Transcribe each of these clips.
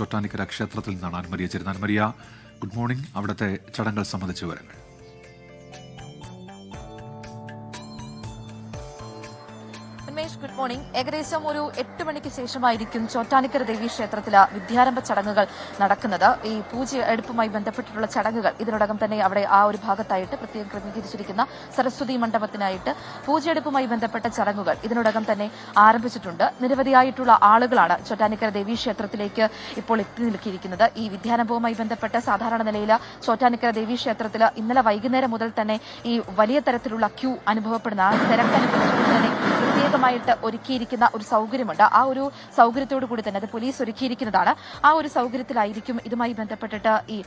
ചോറ്റാനിക്കര ക്ഷേത്രത്തിൽ നിന്നാണ് അൻമരിയ ചേരുന്നത്. Annmaria good morning. അവിടുത്തെ ചടങ്ങുകൾ സംബന്ധിച്ച വിവരങ്ങൾ. Unmesh good morning. ഏകദേശം ഒരു എട്ട് മണിക്ക് ശേഷമായിരിക്കും ചോറ്റാനിക്കര ദേവി ക്ഷേത്രത്തിലെ വിദ്യാരംഭ ചടങ്ങുകൾ നടക്കുന്നത്. ഈ പൂജ എടുപ്പുമായി ബന്ധപ്പെട്ടിട്ടുള്ള ചടങ്ങുകൾ ഇതിനോടകം തന്നെ അവിടെ ആ ഒരു ഭാഗത്തായിട്ട് പ്രത്യേകം ക്രമീകരിച്ചിരിക്കുന്ന സരസ്വതി മണ്ഡപത്തിനായിട്ട് പൂജയെടുപ്പുമായി ബന്ധപ്പെട്ട ചടങ്ങുകൾ ഇതിനോടകം തന്നെ ആരംഭിച്ചിട്ടുണ്ട്. നിരവധിയായിട്ടുള്ള ആളുകളാണ് ചോറ്റാനിക്കര ദേവി ക്ഷേത്രത്തിലേക്ക് ഇപ്പോൾ എത്തി നിൽക്കിയിരിക്കുന്നത്. ഈ വിദ്യാരംഭവുമായി ബന്ധപ്പെട്ട സാധാരണ നിലയിൽ ചോറ്റാനിക്കര ദേവി ക്ഷേത്രത്തിൽ ഇന്നലെ വൈകുന്നേരം മുതൽ തന്നെ ഈ വലിയ തരത്തിലുള്ള ക്യൂ അനുഭവപ്പെടുന്ന ആ തന്നെ പ്രത്യേകമായിട്ട് ഒരുക്കിയിരിക്കുന്ന ഒരു സൗകര്യമുണ്ട്. ആ ഒരു സൗകര്യത്തോടു കൂടി തന്നെ അത് പോലീസ് ഒരുക്കിയിരിക്കുന്നതാണ്. ആ ഒരു സൗകര്യത്തിലായിരിക്കും ഇതുമായി ബന്ധപ്പെട്ടിട്ട് ഈ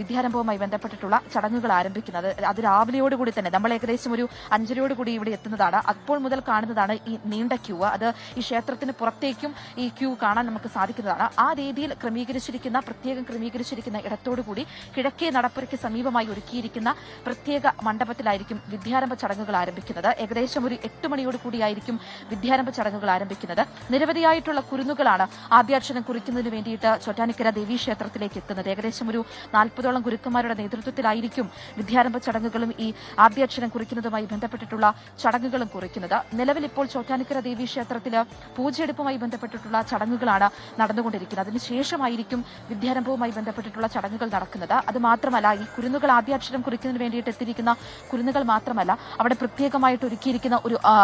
വിദ്യാരംഭവുമായി ബന്ധപ്പെട്ടിട്ടുള്ള ചടങ്ങുകൾ ആരംഭിക്കുന്നത്. അത് രാവിലെയോടുകൂടി തന്നെ നമ്മൾ ഏകദേശം ഒരു അഞ്ചരയോടുകൂടി ഇവിടെ എത്തുന്നതാണ്. അപ്പോൾ മുതൽ കാണുന്നതാണ് ഈ നീണ്ട ക്യൂ. അത് ഈ ക്ഷേത്രത്തിന് പുറത്തേക്കും ഈ ക്യൂ കാണാൻ നമുക്ക് സാധിക്കുന്നതാണ്. ആ രീതിയിൽ ക്രമീകരിച്ചിരിക്കുന്ന പ്രത്യേകം ക്രമീകരിച്ചിരിക്കുന്ന ഇടത്തോടുകൂടി കിഴക്കേ നടപ്പുരയ്ക്ക് സമീപമായി ഒരുക്കിയിരിക്കുന്ന പ്രത്യേക മണ്ഡപത്തിലായിരിക്കും വിദ്യാരംഭ ചടങ്ങുകൾ ആരംഭിക്കുന്നത്. ഏകദേശം ഒരു എട്ട് മണിയോട് കൂടിയായിരിക്കും വിദ്യാരംഭ ചടങ്ങുകൾ ആരംഭിക്കുന്നത്. നിരവധിയായിട്ടുള്ള കുരുന്നുകളാണ് ആദ്യാക്ഷരം കുറിക്കുന്നതിന് വേണ്ടിയിട്ട് ചൊറ്റാനിക്കര ദേവീ ക്ഷേത്രത്തിലേക്ക് എത്തുന്നത്. ഏകദേശം ഒരു നാൽപ്പതോളം ഗുരുക്കന്മാരുടെ നേതൃത്വത്തിലായിരിക്കും വിദ്യാരംഭ ചടങ്ങുകളും ഈ ആദ്യാക്ഷരം കുറിക്കുന്നതുമായി ബന്ധപ്പെട്ടിട്ടുള്ള ചടങ്ങുകളും കുറിക്കുന്നത്. നിലവിൽ ഇപ്പോൾ ചോറ്റാനിക്കര ദേവീ ക്ഷേത്രത്തിൽ പൂജയെടുപ്പുമായി ബന്ധപ്പെട്ടിട്ടുള്ള ചടങ്ങുകളാണ് നടന്നുകൊണ്ടിരിക്കുന്നത്. അതിനുശേഷമായിരിക്കും വിദ്യാരംഭവുമായി ബന്ധപ്പെട്ടിട്ടുള്ള ചടങ്ങുകൾ നടക്കുന്നത്. അത് മാത്രമല്ല ഈ കുരുന്നുകൾ ആദ്യാക്ഷരം കുറിക്കുന്നതിന് വേണ്ടിയിട്ട് എത്തിയിരിക്കുന്ന കുരുന്നുകൾ മാത്രമല്ല അവിടെ പ്രത്യേകമായിട്ട് ഒരുക്കിയിരിക്കുന്ന ഒരു ആ,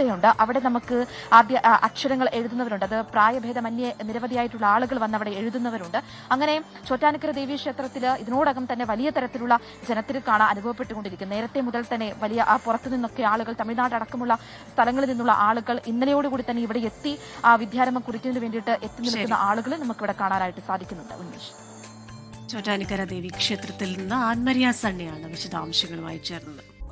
മണൽത്തയുണ്ട് അവിടെ നമുക്ക് ആദ്യ അക്ഷരങ്ങൾ എഴുതുന്നവരുണ്ട്. അത് പ്രായഭേദമന്യേ നിരവധിയായിട്ടുള്ള ആളുകൾ വന്ന് അവിടെ എഴുതുന്നവരുണ്ട്. അങ്ങനെ ചോറ്റാനക്കര ദേവീ ക്ഷേത്രത്തിൽ ഇതിനോടകം തന്നെ വലിയ തരത്തിലുള്ള ജനത്തിരക്കാണ് അനുഭവപ്പെട്ടുകൊണ്ടിരിക്കുന്നത്. നേരത്തെ മുതൽ തന്നെ വലിയ ആ പുറത്തു നിന്നൊക്കെ ആളുകൾ തമിഴ്നാട് അടക്കമുള്ള സ്ഥലങ്ങളിൽ നിന്നുള്ള ആളുകൾ ഇന്നലെയോടുകൂടി തന്നെ ഇവിടെ എത്തി ആ വിദ്യാരംഭം കുറിക്കുന്നതിന് വേണ്ടിയിട്ട് എത്തി നിൽക്കുന്ന ആളുകളെ നമുക്ക് ഇവിടെ കാണാനായിട്ട് സാധിക്കുന്നുണ്ട്. ഉന്മേഷ് ചോറ്റാനിക്കര ദേവി ക്ഷേത്രത്തിൽ നിന്ന് ആൻമരിയ സണ്ണിയാണ് വിശദാംശങ്ങളുമായി ചേർന്നത്.